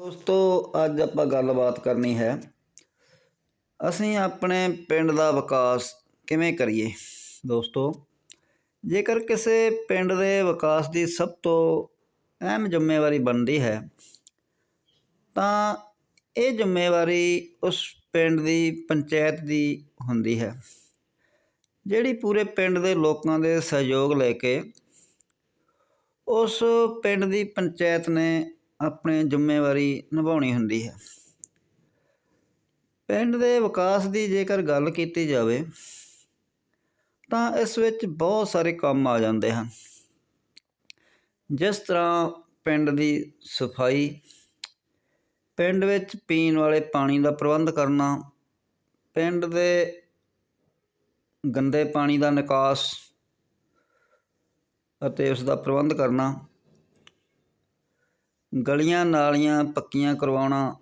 ਦੋਸਤੋ, ਅੱਜ ਆਪਾਂ ਗੱਲਬਾਤ ਕਰਨੀ ਹੈ, ਅਸੀਂ ਆਪਣੇ ਪਿੰਡ ਦਾ ਵਿਕਾਸ ਕਿਵੇਂ ਕਰੀਏ? ਦੋਸਤੋ, ਜੇਕਰ ਕਿਸੇ ਪਿੰਡ ਦੇ ਵਿਕਾਸ ਦੀ ਸਭ ਤੋਂ ਅਹਿਮ ਜ਼ਿੰਮੇਵਾਰੀ ਬਣਦੀ ਹੈ, ਤਾਂ ਇਹ ਜ਼ਿੰਮੇਵਾਰੀ ਉਸ ਪਿੰਡ ਦੀ ਪੰਚਾਇਤ ਦੀ ਹੁੰਦੀ ਹੈ, ਜਿਹੜੀ ਪੂਰੇ ਪਿੰਡ ਦੇ ਲੋਕਾਂ ਦੇ ਸਹਿਯੋਗ ਲੈ ਕੇ ਉਸ ਪਿੰਡ ਦੀ ਪੰਚਾਇਤ ਨੇ ਆਪਣੀ ਜ਼ਿੰਮੇਵਾਰੀ ਨਿਭਾਉਣੀ ਹੁੰਦੀ ਹੈ। ਪਿੰਡ ਦੇ ਵਿਕਾਸ ਦੀ ਜੇਕਰ ਗੱਲ ਕੀਤੀ ਜਾਵੇ, ਤਾਂ ਇਸ ਵਿੱਚ ਬਹੁਤ ਸਾਰੇ ਕੰਮ ਆ ਜਾਂਦੇ ਹਨ। ਜਿਸ ਤਰ੍ਹਾਂ ਪਿੰਡ ਦੀ ਸਫ਼ਾਈ, ਪਿੰਡ ਵਿੱਚ ਪੀਣ ਵਾਲੇ ਪਾਣੀ ਦਾ ਪ੍ਰਬੰਧ ਕਰਨਾ, ਪਿੰਡ ਦੇ ਗੰਦੇ ਪਾਣੀ ਦਾ ਨਿਕਾਸ ਅਤੇ ਉਸ ਦਾ ਪ੍ਰਬੰਧ ਕਰਨਾ ਗਲੀਆਂ ਨਾਲੀਆਂ ਪੱਕੀਆਂ ਕਰਵਾਉਣਾ।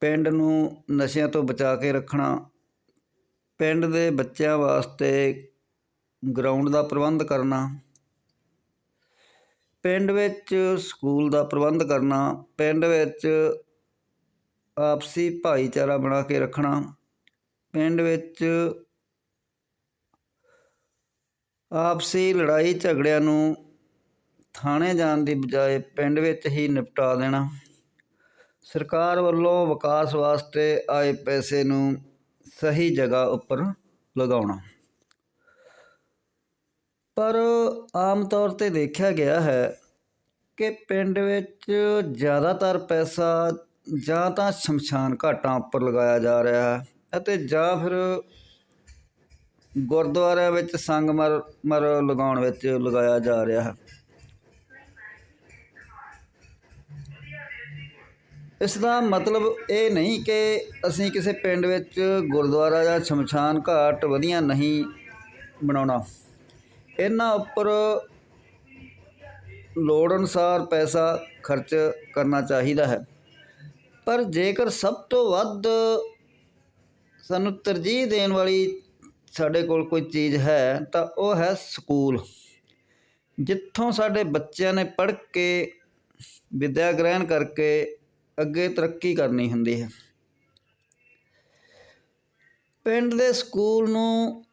ਪਿੰਡ ਨੂੰ ਨਸ਼ਿਆਂ ਤੋਂ ਬਚਾ ਕੇ ਰੱਖਣਾ। ਪਿੰਡ ਦੇ ਬੱਚਿਆਂ ਵਾਸਤੇ ਗਰਾਊਂਡ ਦਾ ਪ੍ਰਬੰਧ ਕਰਨਾ। ਪਿੰਡ ਵਿੱਚ ਸਕੂਲ ਦਾ ਪ੍ਰਬੰਧ ਕਰਨਾ। ਪਿੰਡ ਵਿੱਚ ਆਪਸੀ ਭਾਈਚਾਰਾ ਬਣਾ ਕੇ ਰੱਖਣਾ। ਪਿੰਡ ਵਿੱਚ ਆਪਸੀ ਲੜਾਈ ਝਗੜਿਆਂ ਨੂੰ ਥਾਣੇ ਜਾਣ ਦੀ ਬਜਾਏ ਪਿੰਡ ਵਿੱਚ ਹੀ ਨਿਪਟਾ ਦੇਣਾ। ਸਰਕਾਰ ਵੱਲੋਂ ਵਿਕਾਸ ਵਾਸਤੇ ਆਏ ਪੈਸੇ ਨੂੰ ਸਹੀ ਜਗ੍ਹਾ ਉੱਪਰ ਲਗਾਉਣਾ। ਪਰ ਆਮ ਤੌਰ ਤੇ ਦੇਖਿਆ ਗਿਆ ਹੈ ਕਿ ਪਿੰਡ ਵਿੱਚ ਜ਼ਿਆਦਾਤਰ ਪੈਸਾ ਜਾਂ ਤਾਂ ਸ਼ਮਸ਼ਾਨ ਘਾਟਾਂ ਉੱਪਰ ਲਗਾਇਆ ਜਾ ਰਿਹਾ ਹੈ ਅਤੇ ਜਾਂ ਫਿਰ ਗੁਰਦੁਆਰਿਆਂ ਵਿੱਚ ਸੰਗਮਰ ਮਰ ਲਗਾਉਣ ਵਿੱਚ ਲਗਾਇਆ ਜਾ ਰਿਹਾ ਹੈ। ਇਸ ਦਾ ਮਤਲਬ ਇਹ ਨਹੀਂ ਕਿ ਅਸੀਂ ਕਿਸੇ ਪਿੰਡ ਵਿੱਚ ਗੁਰਦੁਆਰਾ ਜਾਂ ਸ਼ਮਸ਼ਾਨ ਘਾਟ ਵਧੀਆ ਨਹੀਂ ਬਣਾਉਣਾ। ਇਹਨਾਂ ਉੱਪਰ ਲੋੜ ਅਨੁਸਾਰ ਪੈਸਾ ਖਰਚ ਕਰਨਾ ਚਾਹੀਦਾ ਹੈ। ਪਰ ਜੇਕਰ ਸਭ ਤੋਂ ਵੱਧ ਸਾਨੂੰ ਤਰਜੀਹ ਦੇਣ ਵਾਲੀ ਸਾਡੇ ਕੋਲ ਕੋਈ ਚੀਜ਼ ਹੈ, ਤਾਂ ਉਹ ਹੈ ਸਕੂਲ। ਜਿੱਥੋਂ ਸਾਡੇ ਬੱਚਿਆਂ ਨੇ ਪੜ੍ਹ ਕੇ ਵਿੱਦਿਆ ਗ੍ਰਹਿਣ ਕਰਕੇ ਅੱਗੇ ਤਰੱਕੀ ਕਰਨੀ ਹੁੰਦੀ ਹੈ। ਪਿੰਡ ਦੇ ਸਕੂਲ ਨੂੰ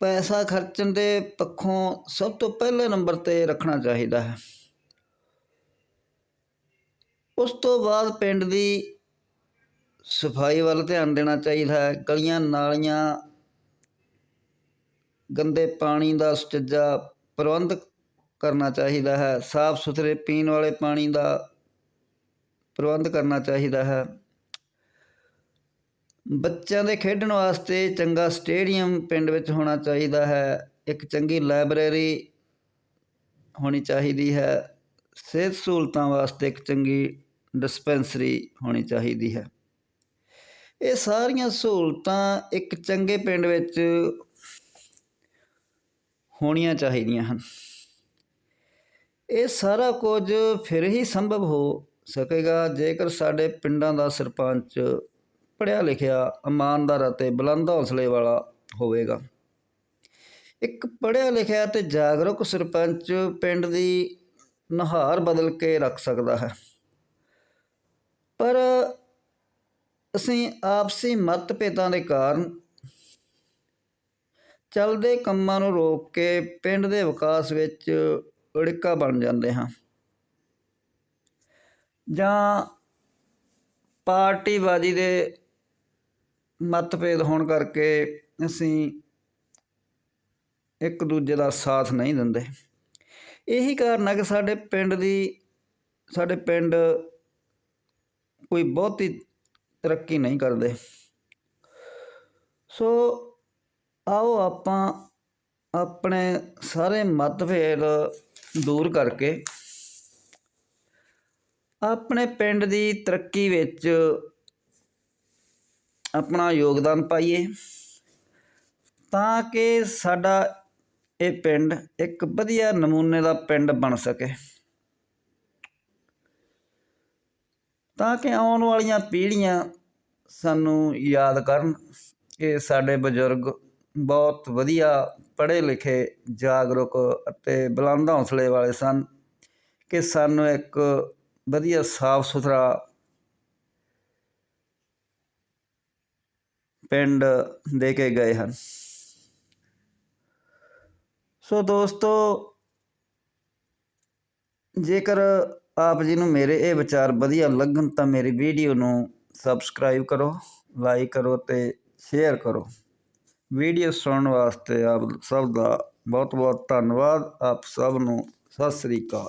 ਪੈਸਾ ਖਰਚਣ ਦੇ ਪੱਖੋਂ ਸਭ ਤੋਂ ਪਹਿਲੇ ਨੰਬਰ ਤੇ ਰੱਖਣਾ ਚਾਹੀਦਾ ਹੈ। ਉਸ ਤੋਂ ਬਾਅਦ ਪਿੰਡ ਦੀ ਸਫ਼ਾਈ ਵੱਲ ਧਿਆਨ ਦੇਣਾ ਚਾਹੀਦਾ ਹੈ। ਗਲੀਆਂ ਨਾਲੀਆਂ, ਗੰਦੇ ਪਾਣੀ ਦਾ ਸੁਚੱਜਾ ਪ੍ਰਬੰਧ ਕਰਨਾ ਚਾਹੀਦਾ ਹੈ। ਸਾਫ਼ ਸੁਥਰੇ ਪੀਣ ਵਾਲੇ ਪਾਣੀ ਦਾ ਪ੍ਰਬੰਧ ਕਰਨਾ ਚਾਹੀਦਾ ਹੈ। ਬੱਚਿਆਂ ਦੇ ਖੇਡਣ ਵਾਸਤੇ ਚੰਗਾ ਸਟੇਡੀਅਮ ਪਿੰਡ ਵਿੱਚ ਹੋਣਾ ਚਾਹੀਦਾ ਹੈ। ਇੱਕ ਚੰਗੀ ਲਾਇਬ੍ਰੇਰੀ ਹੋਣੀ ਚਾਹੀਦੀ ਹੈ। ਸਿਹਤ ਸਹੂਲਤਾਂ ਵਾਸਤੇ ਇੱਕ ਚੰਗੀ ਡਿਸਪੈਂਸਰੀ ਹੋਣੀ ਚਾਹੀਦੀ ਹੈ। ਇਹ ਸਾਰੀਆਂ ਸਹੂਲਤਾਂ ਇੱਕ ਚੰਗੇ ਪਿੰਡ ਵਿੱਚ ਹੋਣੀਆਂ ਚਾਹੀਦੀਆਂ ਹਨ। ਇਹ ਸਾਰਾ ਕੁਝ ਫਿਰ ਹੀ ਸੰਭਵ ਹੋ ਸਕੇਗਾ ਜੇਕਰ ਸਾਡੇ ਪਿੰਡਾਂ ਦਾ ਸਰਪੰਚ ਪੜ੍ਹਿਆ ਲਿਖਿਆ, ਇਮਾਨਦਾਰ ਅਤੇ ਬੁਲੰਦ ਹੌਸਲੇ ਵਾਲਾ ਹੋਵੇਗਾ। ਇੱਕ ਪੜ੍ਹਿਆ ਲਿਖਿਆ ਤੇ ਜਾਗਰੂਕ ਸਰਪੰਚ ਪਿੰਡ ਦੀ ਨਹਾਰ ਬਦਲ ਕੇ ਰੱਖ ਸਕਦਾ ਹੈ। ਪਰ ਅਸੀਂ ਆਪਸੀ ਮਤਭੇਦਾਂ ਦੇ ਕਾਰਨ ਚੱਲਦੇ ਕੰਮਾਂ ਨੂੰ ਰੋਕ ਕੇ ਪਿੰਡ ਦੇ ਵਿਕਾਸ ਵਿੱਚ ਅੜਿੱਕਾ ਬਣ ਜਾਂਦੇ ਹਾਂ। ਜਾਂ ਪਾਰਟੀਬਾਜ਼ੀ ਦੇ ਮਤਭੇਦ ਹੋਣ ਕਰਕੇ ਅਸੀਂ ਇੱਕ ਦੂਜੇ ਦਾ ਸਾਥ ਨਹੀਂ ਦਿੰਦੇ। ਇਹੀ ਕਾਰਨ ਹੈ ਕਿ ਸਾਡੇ ਪਿੰਡ ਦੀ, ਸਾਡੇ ਪਿੰਡ ਕੋਈ ਬਹੁਤੀ ਤਰੱਕੀ ਨਹੀਂ ਕਰਦੇ। ਸੋ ਆਓ ਆਪਾਂ ਆਪਣੇ ਸਾਰੇ ਮਤਭੇਦ ਦੂਰ ਕਰਕੇ। ਆਪਣੇ ਪਿੰਡ ਦੀ ਤਰੱਕੀ ਵਿੱਚ ਆਪਣਾ ਯੋਗਦਾਨ ਪਾਈਏ ਤਾਂ ਕਿ ਸਾਡਾ ਇਹ ਪਿੰਡ ਇੱਕ ਵਧੀਆ ਨਮੂਨੇ ਦਾ ਪਿੰਡ ਬਣ ਸਕੇ। ਤਾਂ ਕਿ ਆਉਣ ਵਾਲੀਆਂ ਪੀੜ੍ਹੀਆਂ ਸਾਨੂੰ ਯਾਦ ਕਰਨ ਕਿ ਸਾਡੇ ਬਜ਼ੁਰਗ ਬਹੁਤ ਵਧੀਆ ਪੜ੍ਹੇ ਲਿਖੇ ਜਾਗਰੂਕ ਅਤੇ ਬੁਲੰਦ ਹੌਸਲੇ ਵਾਲੇ ਸਨ ਕਿ ਸਾਨੂੰ ਇੱਕ ਵਧੀਆ ਸਾਫ਼ ਸੁਥਰਾ ਪਿੰਡ ਦੇ ਕੇ ਗਏ ਹਨ। ਸੋ ਦੋਸਤੋ, ਜੇਕਰ ਆਪ ਜੀ ਨੂੰ ਮੇਰੇ ਇਹ ਵਿਚਾਰ ਵਧੀਆ ਲੱਗਣ ਤਾਂ ਮੇਰੀ ਵੀਡੀਓ ਨੂੰ ਸਬਸਕ੍ਰਾਈਬ ਕਰੋ, ਲਾਈਕ ਕਰੋ ਤੇ ਸ਼ੇਅਰ ਕਰੋ। ਵੀਡੀਓ ਸੁਣਨ ਵਾਸਤੇ ਆਪ ਸਭ ਦਾ ਬਹੁਤ ਬਹੁਤ ਧੰਨਵਾਦ। ਆਪ ਸਭ ਨੂੰ ਸਤਿ ਸ੍ਰੀ ਅਕਾਲ।